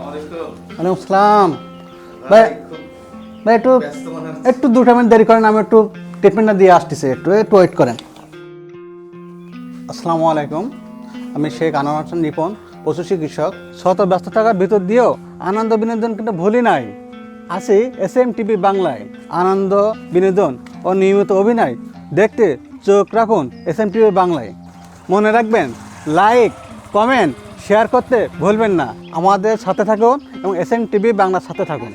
ওয়ালাইকুম আসসালাম ভাই ভাই, একটু একটু দুটা মিনিট দেরি করেন, আমি একটু ট্রিটমেন্টটা দিয়ে আসতেছি, একটু একটু ওয়েট করেন। আসসালামু আলাইকুম। আমি শেখ আনোয়ার হাসান নিপন পশু চিকিৎসক। শত ব্যস্ত থাকার ভিতর দিয়েও আনন্দ বিনোদন কিন্তু ভুলি নাই। আছি এস এম টিভি বাংলায়। আনন্দ, বিনোদন ও নিয়মিত অভিনয় দেখতে চোখ রাখুন এস এম টিভি বাংলায়। মনে রাখবেন লাইক কমেন্ট শেয়ার করতে ভুলবেন না। আমাদের সাথে থাকুন এবং এস টিভি বাংলার সাথে থাকুন।